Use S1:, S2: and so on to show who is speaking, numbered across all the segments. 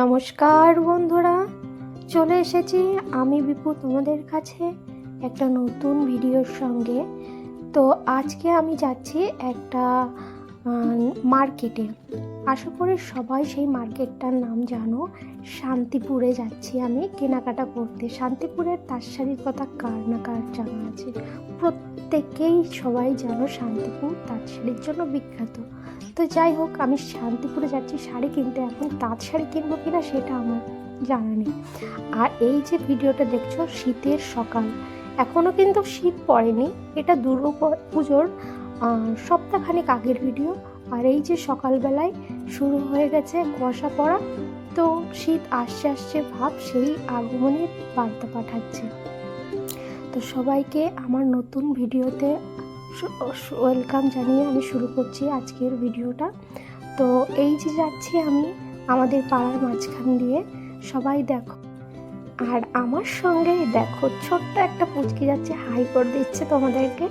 S1: নমস্কার বন্ধুরা, চলে এসেছি আমি বিপু তোমাদের কাছে একটা নতুন ভিডিওর সঙ্গে। তো আজকে আমি যাচ্ছি একটা মার্কেটে। আশা করি সবাই সেই মার্কেটটার নাম জানো। শান্তিপুরে যাচ্ছি আমি কেনাকাটা করতে। শান্তিপুরের তার কথা কার না কার জানা আছে? প্রত্যেকেই সবাই জানো শান্তিপুর তাঁত শাড়ির জন্য বিখ্যাত। তো যাই হোক, আমি শান্তিপুরে যাচ্ছি, শাড়ি কিনতে। এখন তাঁত শাড়ি কিনবো কিনা সেটা আমার জানা নেই। আর এই যে ভিডিওটা দেখছ, শীতের সকাল। এখনও কিন্তু শীত পড়েনি, এটা দুর্গা পুজোর সপ্তাহখানেক আগের ভিডিও। আর এই যে সকালবেলায় শুরু হয়ে গেছে কুয়াশা পড়া, তো শীত আসছে আসছে ভাব, সেই আগমনের বার্তা পাঠাচ্ছে। তো সবাইকে আমার নতুন ভিডিওতে ওয়েলকাম জানিয়ে আমি শুরু করছি আজকের ভিডিওটা। তো এই যে যাচ্ছি আমি আমাদের পাড়ার মাঝখান দিয়ে, সবাই দেখো। আর আমার সঙ্গে দেখো, ছোট্ট একটা পুচকি যাচ্ছে, হাই করে দিচ্ছে তোমাদেরকে।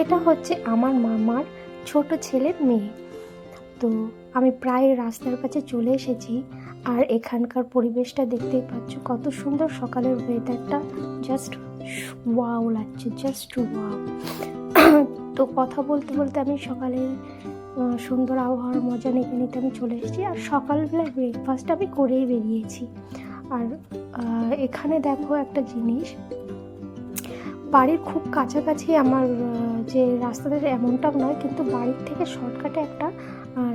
S1: এটা হচ্ছে আমার মামার ছোট ছেলের মেয়ে। তো আমি প্রায় রাস্তার কাছে চলে এসেছি, আর এখানকার পরিবেশটা দেখতেই পাচ্ছ, কত সুন্দর সকালের ওয়েদারটা জাস্ট ওয়াও লাগছে জাস্ট ওয়াও তো কথা বলতে বলতে আমি সকালে সুন্দর আবহাওয়ার মজা নিতে নিতে আমি চলে এসেছি। আর সকালবেলায় ব্রেকফাস্ট আমি করেই বেরিয়েছি। আর এখানে দেখো একটা জিনিস। বাড়ির খুব কাছাকাছি আমার যে রাস্তাটা এমনটা নয়, কিন্তু বাড়ির থেকে শর্টকাটে একটা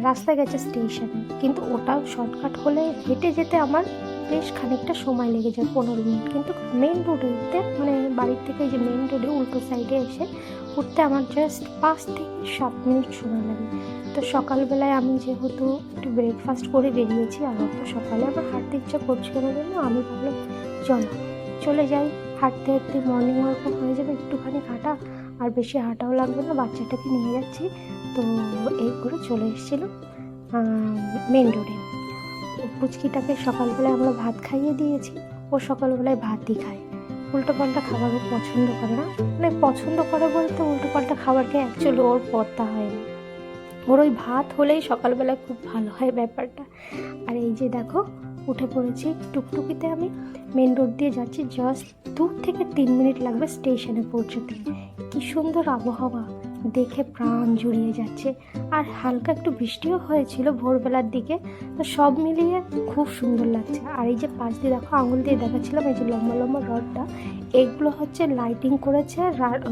S1: রাস্তা গেছে স্টেশনে কিন্তু ওটা শর্টকাট হলে হেঁটে যেতে আমার বেশ খানিকটা সময় লেগে যায়, পনেরো মিনিট। কিন্তু মেন রোডে উঠতে মানে বাড়ির থেকে যে মেন রোডে উল্টো সাইডে এসে উঠতে আমার জাস্ট পাঁচ থেকে সাত মিনিট সময় লাগে। তো সকালবেলায় আমি যেহেতু একটু ব্রেকফাস্ট করে বেরিয়েছি, আর অত সকালে আবার হাঁটতে ইচ্ছা করছিল না জন্য আমি ভাবলাম, চলো। চলে যাই। হাঁটতে হাঁটতে মর্নিং ওয়ার্কও হয়ে যাবে, একটুখানি হাঁটা। আর বেশি হাঁটাও লাগবে না, বাচ্চাটাকে নিয়ে যাচ্ছি। তো এই করে চলে এসেছিল মেন রোডে পুচকিটাকে সকালবেলায় আমরা ভাত খাইয়ে দিয়েছি। ও সকালবেলায় ভাতই খায়। উল্টো পাল্টা খাবারও পছন্দ করে না। মানে পছন্দ করে বলতে উল্টো পাল্টা খাবারকে অ্যাকচুয়ালি ওর পত্তা হয় না। ওর ওই ভাত হলেই সকালবেলায় খুব ভালো হয় ব্যাপারটা। আর এই যে দেখো, উঠে পড়েছি টুকটুকিতে আমি। মেন রোড দিয়ে যাচ্ছি জাস্ট দু থেকে তিন মিনিট লাগবে স্টেশনে পৌঁছতে। কি সুন্দর আবহাওয়া। দেখে প্রাণ জুড়িয়ে যাচ্ছে। আর হালকা একটু বৃষ্টিও হয়েছিল ভোরবেলার দিকে। তো সব মিলিয়ে খুব সুন্দর লাগছে। আর এই যে পাশ দিয়ে দেখো, আঙুল দিয়ে দেখাচ্ছিলাম এই যে লম্বা লম্বা রডটা। এগুলো হচ্ছে লাইটিং করেছে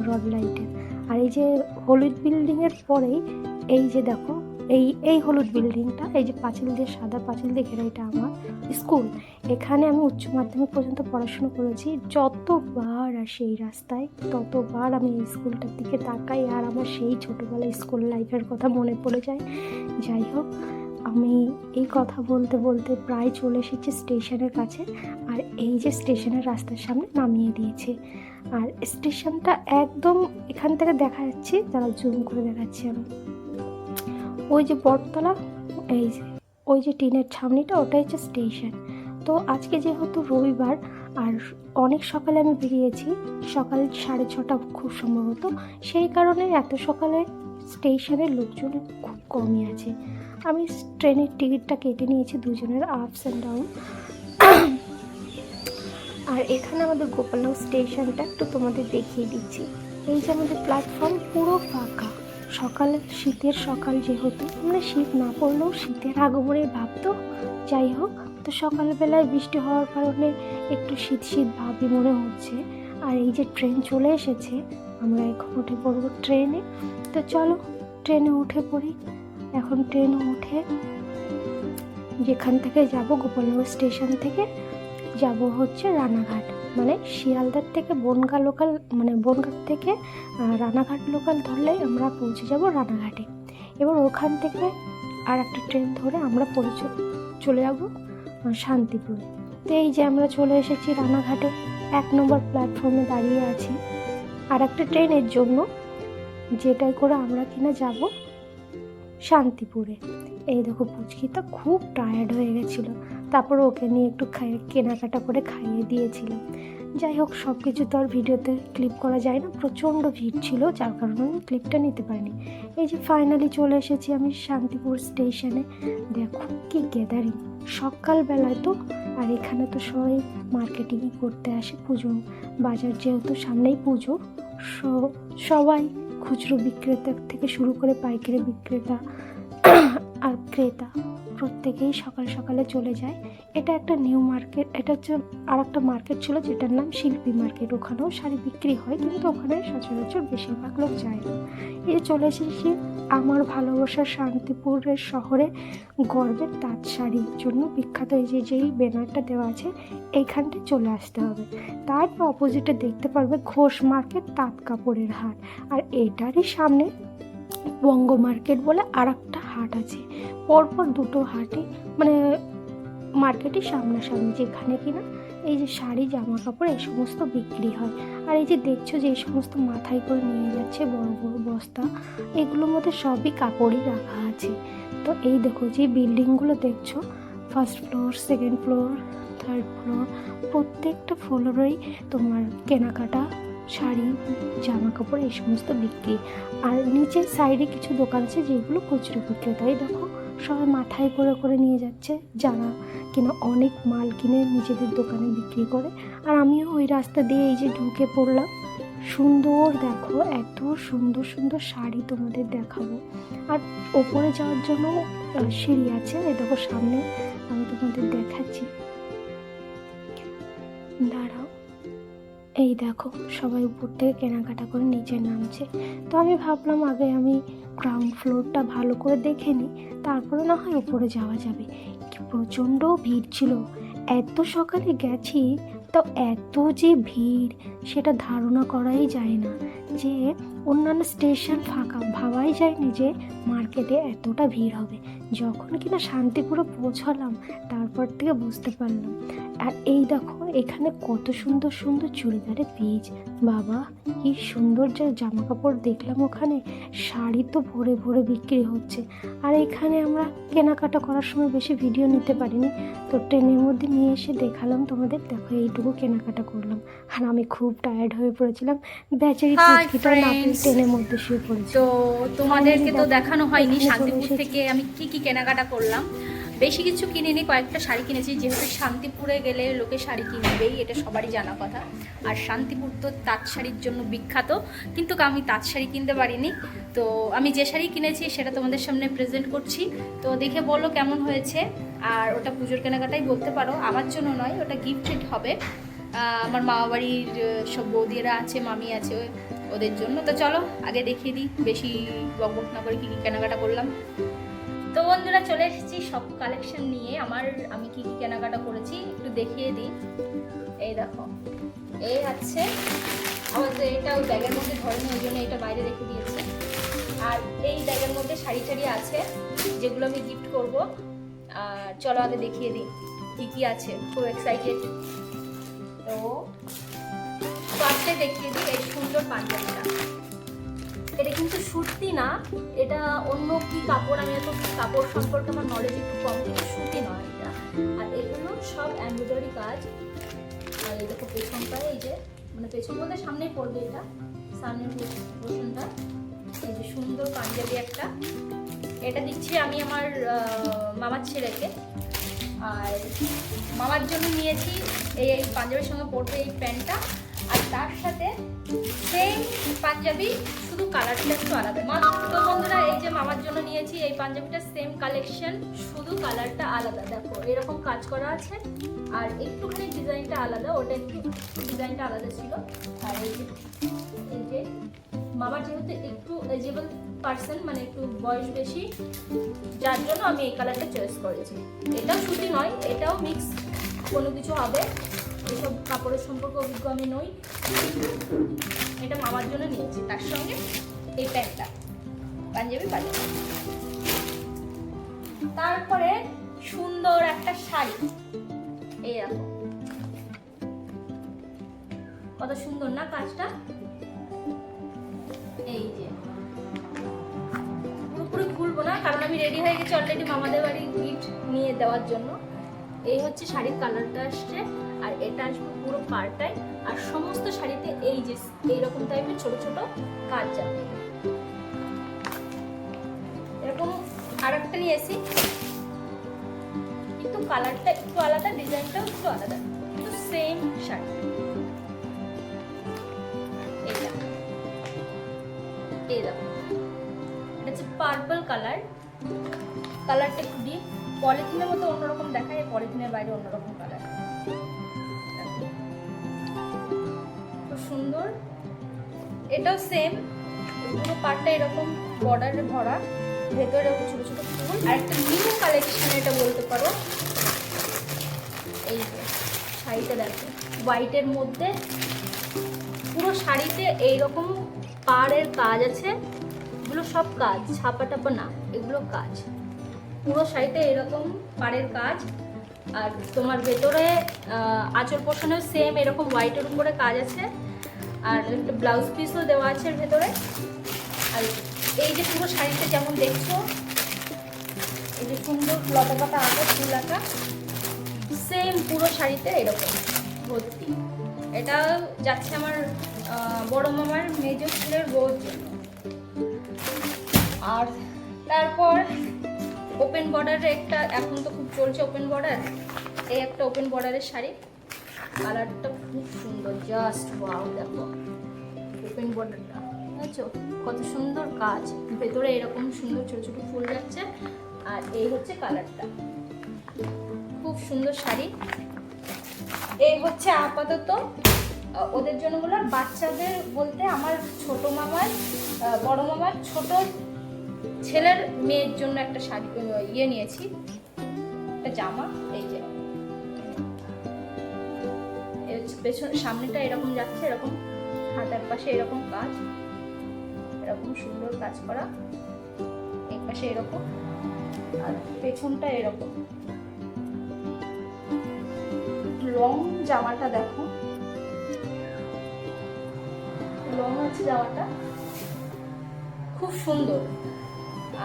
S1: রড লাইটের আর এই যে হলুদ বিল্ডিংয়ের পরেই এই যে দেখো এই এই হলুদ বিল্ডিংটা এই যে পাঁচিল দিয়ে সাদা পাঁচিল দিয়ে ঘেরা এটা আমার স্কুল এখানে আমি উচ্চ মাধ্যমিক পর্যন্ত পড়াশুনো করেছি। যতবার আসি এই রাস্তায়, ততবার আমি এই স্কুলটার দিকে তাকাই, আর আমার সেই ছোটোবেলায় স্কুল লাইফের কথা মনে পড়ে যায়। যাই হোক, আমি এই কথা বলতে বলতে প্রায় চলে এসেছি স্টেশনের কাছে, আর এই যে স্টেশনের রাস্তার সামনে নামিয়ে দিয়েছে। আর স্টেশনটা একদম এখান থেকে দেখা যাচ্ছে তারা জুম করে দেখাচ্ছি আমি। ওই যে বটতলা, এই যে, ওই যে টিনের ছাউনিটা ওটাই হচ্ছে স্টেশন। তো আজকে যেহেতু রবিবার, আর অনেক সকালে আমি বেরিয়েছি, সকাল সাড়ে ছটা খুব সম্ভবত, সেই কারণে এত সকালে স্টেশনের লোকজন খুব কমই আছে। আমি ট্রেনের টিকিটটা কেটে নিয়েছি দুজনের আপস অ্যান্ড ডাউন। আর এখানে আমাদের গোপালগাঁও স্টেশনটা একটু তোমাদের দেখিয়ে দিচ্ছি। এই যে আমাদের প্ল্যাটফর্ম পুরো ফাঁকা। সকালে, শীতের সকাল যেহেতু মানে শীত না পড়লেও শীতের আগমনের ভাব তো যাই হোক। তো সকালবেলায় বৃষ্টি হওয়ার কারণে একটু শীত শীত ভাবই মনে হচ্ছে। আর এই যে ট্রেন চলে এসেছে, আমরা এখন উঠে পড়ব ট্রেনে। তো চলো, ট্রেনে উঠে পড়ি। এখন ট্রেনে উঠে যেখান থেকে যাব গোপালগঞ্জ স্টেশন থেকে, যাব হচ্ছে রানাঘাট। মানে শিয়ালদার থেকে বনগা লোকাল মানে বনগাঁ থেকে রানাঘাট লোকাল ধরলেই আমরা পৌঁছে যাব রানাঘাটে। এবার ওখান থেকে আর একটা ট্রেন ধরে আমরা পৌঁছে চলে যাব শান্তিপুরে। তো এই যে আমরা চলে এসেছি রানাঘাটে, এক নম্বর প্ল্যাটফর্মে দাঁড়িয়ে আছি। আর একটা ট্রেনের জন্য যেটাই করে আমরা কিনা যাব শান্তিপুরে। এই দেখো পুচকিটা খুব টায়ার্ড হয়ে গেছিল। তারপর ওকে নিয়ে একটু খাই, কেনাকাটা করে খাইয়ে দিয়েছিলাম। যাই হোক সব কিছু তো আর ভিডিওতে ক্লিপ করা যায় না, প্রচণ্ড ভিড় ছিল, যার কারণে আমি ক্লিপটা নিতে পারিনি। এই যে ফাইনালি চলে এসেছি আমি শান্তিপুর স্টেশনে দেখো কি গ্যাদারিং সকালবেলায় তো, আর এখানে তো সবাই মার্কেটিংই করতে আসে, পুজো। বাজার যেহেতু সামনেই পুজো সবাই খুচরো বিক্রেতা থেকে শুরু করে পাইকারি বিক্রেতা আর ক্রেতা প্রত্যেকেই সকাল সকালে চলে যায়। এটা একটা নিউ মার্কেট এটা হচ্ছে আর একটা মার্কেট ছিল যেটার নাম শিল্পী মার্কেট ওখানেও শাড়ি বিক্রি হয়, কিন্তু ওখানে সচরাচর বেশিরভাগ লোক যায় না। এই চলে এসেছি আমার ভালোবাসার শান্তিপুরের শহরে গর্বের তাঁত শাড়ির জন্য বিখ্যাত এই যে যেই ব্যানারটা দেওয়া আছে এইখানটায় চলে আসতে হবে। তার অপোজিটে দেখতে পারবে ঘোষ মার্কেট তাঁত কাপড়ের হাট আর এটারই সামনে বঙ্গ মার্কেট বলে আর একটা হাট আছে। পরপর দুটো হাটে মানে মার্কেটে সামনাসামনি যেখানে কিনা এই যে শাড়ি জামা কাপড় এই সমস্ত বিক্রি হয়। আর এই যে দেখছ যে এই সমস্ত মাথায় করে নিয়ে যাচ্ছে বড় বড় বস্তা, এগুলোর মধ্যে সবই কাপড়ই রাখা আছে। তো এই দেখো যে বিল্ডিংগুলো দেখছ first floor second floor third floor প্রত্যেকটা ফ্লোরেই তোমার কেনাকাটা শাড়ি জামা কাপড় এই সমস্ত বিক্রি। আর নিচের সাইডে কিছু দোকান আছে যেগুলো খুচরো বিক্রেতা। এই দেখো, সবাই মাথায় করে করে নিয়ে যাচ্ছে। যারা কিনা অনেক মাল কিনে নিজেদের দোকানে বিক্রি করে। আর আমিও ওই রাস্তা দিয়ে এই যে ঢুকে পড়লাম। সুন্দর দেখো, এত সুন্দর সুন্দর শাড়ি তোমাদের দেখাবো। আর ওপরে যাওয়ার জন্য সিঁড়ি আছে। এই দেখো সামনে, আমি তোমাদের দেখাচ্ছি। দাঁড়াও। এই দেখো, সবাই উপর থেকে কেনাকাটা করে নিচে নামছে। তো আমি ভাবলাম, আগে আমি গ্রাউন্ড ফ্লোরটা ভালো করে দেখে নিই, তারপরে না হয় উপরে যাওয়া যাবে। প্রচণ্ড ভিড় ছিল। এত সকালে গেছি, তো এত যে ভিড়, সেটা ধারণা করাই যায় না। যে অন্যান্য স্টেশন ফাঁকা, ভাবাই যায়নি যে মার্কেটে এতটা ভিড় হবে। যখন কিনা শান্তিপুরে পৌঁছালাম তারপর থেকে বুঝতে পারলাম। আর এই দেখো এখানে কত সুন্দর সুন্দর চুড়িদারের পিচ বাবা কি সুন্দর যে জামা কাপড় দেখলাম ওখানে। শাড়ি তো ভরে ভরে বিক্রি হচ্ছে। আর এখানে আমরা কেনাকাটা করার সময় বেশি ভিডিও নিতে পারিনি। তো ট্রেনের মধ্যে নিয়ে এসে দেখালাম তোমাদের। দেখো এইটুকু কেনাকাটা করলাম। আর আমি খুব টায়ার্ড হয়ে পড়েছিলাম।
S2: friends.
S1: ট্রেনের মধ্যে শুয়ে পড়েছে।
S2: তো তোমাদেরকে তো দেখানো হয়নি শান্তিপুর থেকে আমি কি কি কেনাকাটা করলাম। বেশি কিছু কিনিনি, কয়েকটা শাড়ি কিনেছি। যেহেতু শান্তিপুরে গেলে লোকে শাড়ি কিনবেই, এটা সবারই জানা কথা। আর শান্তিপুর তো তাঁত শাড়ির জন্য বিখ্যাত, কিন্তু আমি তাঁত শাড়ি কিনতে পারিনি। তো আমি যে শাড়ি কিনেছি, সেটা তোমাদের সামনে প্রেজেন্ট করছি। তো দেখে বলো কেমন হয়েছে, আর ওটা পুজোর কেনাকাটাই বলতে পারো। আমার জন্য নয়, ওটা গিফটেড হবে। আমার মামা বাড়ির সব বৌদিরা আছে, মামি আছে, ওদের জন্য। তো চলো, আগে দেখিয়ে দিই, বেশি বকবক না করে কী কী কেনাকাটা করলাম। তো বন্ধুরা চলে এসেছি সব কালেকশন নিয়ে। আমার, আমি কি কি কেনাকাটা করেছি একটু দেখিয়ে দিই। এই দেখো, এই আছে আমাদের এটা ওই ব্যাগের মধ্যে ধরেনি ওই জন্য এটা বাইরে রেখে দিয়েছে। আর এই ব্যাগের মধ্যে শাড়ি টাড়ি আছে, যেগুলো আমি গিফট করব। আর চলো আগে দেখিয়ে দিই, কি কি আছে, খুব এক্সাইটেড তো ফার্স্টে দেখিয়ে দিই এই সুন্দর পাঞ্জাবিটা। এটা কিন্তু সুতি না। এটা অন্য কি কাপড়? আমি এত কাপড় সম্পর্কে আমার নলেজ একটু কম, কিন্তু সুতি নয় এটা। আর এগুলো সব এমব্রয়ডারি কাজ। আর এই দেখো পেছনটায় এই যে মানে পেছন বলতে সামনেই পড়বে এটা। সামনের পোর্শনটা এই যে সুন্দর পাঞ্জাবি একটা। এটা দিচ্ছি আমি আমার মামার ছেলেকে। আর মামার জন্য নিয়েছি এই পাঞ্জাবির সঙ্গে পরবে এই প্যান্টটা। তার সাথে সেম পাঞ্জাবি, শুধু কালারটা একটু আলাদা। তো বন্ধুরা, এই যে মামার জন্য নিয়েছি, এই পাঞ্জাবিটা সেম কালেকশন শুধু কালারটা আলাদা। দেখো, এরকম কাজ করা আছে, আর একটুখানি ডিজাইনটা আলাদা, ওটা একটু ডিজাইনটা আলাদা ছিল। আর এই যে মামার যেহেতু একটু এজেবল পার্সন মানে একটু বয়স বেশি, যার জন্য আমি এই কালারটা চয়েস করেছি। এটাও সুতি নয় এটাও মিক্স কোনো কিছু হবে। এসব কাপড়ের সম্পর্কে অভিজ্ঞ আমি নই। এটা মামার জন্য নিয়েছি। তার সঙ্গে এই প্যান্টটা। পাঞ্জাবি পাঞ্জাবি। তারপরে সুন্দর একটা শাড়ি। এই দেখো। কত সুন্দর না কাজটা? এই যে। পুরোপুরি খুলবো না, কারণ আমি রেডি হয়ে গেছি অলরেডি মামাদের বাড়ি গিফট নিয়ে দেওয়ার জন্য। এই হচ্ছে শাড়ির কালারটা আসছে। আর এটা আসবে পুরো পাড়টায়। আর সমস্ত শাড়িতে এই যে এইরকম টাইপের ছোট ছোট কাজ যাবে। এরকম আর একটা নিয়ে এসি কিন্তু কালারটা একটু আলাদা ডিজাইনটাও একটু আলাদা। কিন্তু সেম শাড়ি। এই এই দেখো। এটা হচ্ছে পার্পল কালার কালারটা একটু পলিথিনের মতো অন্যরকম দেখায়, পলিথিনের বাইরে অন্যরকম কালার সুন্দর। এটাও সেম পুরো পাটটা এরকম বর্ডারে ভরা, ভেতরে এরকম ছোট ছোট ফুল। আর একটা নিউ কালেকশন এটা বলতে পারো। এই শাড়িটা দেখো। হোয়াইটের মধ্যে পুরো শাড়িতে এইরকম পাড়ের কাজ আছে। এগুলো সব কাজ, ছাপা টাপা না, এগুলো কাজ। পুরো শাড়িতে এরকম পাড়ের কাজ। আর তোমার ভেতরে আঁচল পোষণেও সেম এরকম হোয়াইটের উপরে কাজ আছে। আর একটা ব্লাউজ পিসও দেওয়া আছে এর ভেতরে। আর এই যে পুরো শাড়িতে যেমন দেখছ, এই যে সুন্দর লতা পাতা আঁকা, ফুল আঁকা সেম পুরো শাড়িতে এরকম ভর্তি। এটা যাচ্ছে আমার বড় মামার মেজর ছেলের বউর জন্য। আর তারপর ওপেন বর্ডারে একটা, এখন তো খুব চলছে ওপেন বর্ডার এই একটা ওপেন বর্ডারের শাড়ি। কালারটা খুব সুন্দর জাস্ট ওয়াও দেখো। ওপেন বর্ডারটা বুঝছ? কত সুন্দর কাজ। ভেতরে এরকম সুন্দর ছোট ছোট ফুল যাচ্ছে, আর এই হচ্ছে কালারটা। খুব সুন্দর শাড়ি। এই হচ্ছে আপাতত ওদের জন্য বলো বাচ্চাদের বলতে আমার ছোট মামার বড় মামার ছোট ছেলের মেয়ের জন্য একটা শাড়ি ইয়ে নিয়েছি। একটা জামা। পেছন সামনেটা এরকম যাচ্ছে, এরকম হাতার পাশে এরকম কাজ, এরকম সুন্দর কাজ করা, এই পাশে এরকম, আর পেছনটা এরকম। লং জামাটা দেখো। লং আছে জামাটা খুব সুন্দর।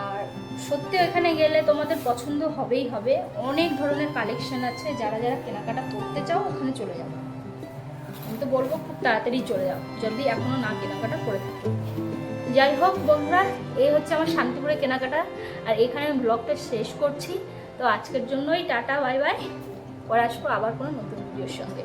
S2: আর সত্যি এখানে গেলে তোমাদের পছন্দ হবেই হবে। অনেক ধরনের কালেকশন আছে, যারা যারা কেনাকাটা করতে চাও ওখানে চলে আমি তো বলব খুব তাড়াতাড়ি চলে যাও যদি এখনও না কেনাকাটা করে থাকো। যাই হোক বন্ধুরা এই হচ্ছে আমার শান্তিপুরে কেনাকাটা, আর এখানে আমি ব্লগটা শেষ করছি। তো আজকের জন্যই টাটা, বাই বাই। পরে আসব আবার কোনো নতুন ভিডিওর সঙ্গে।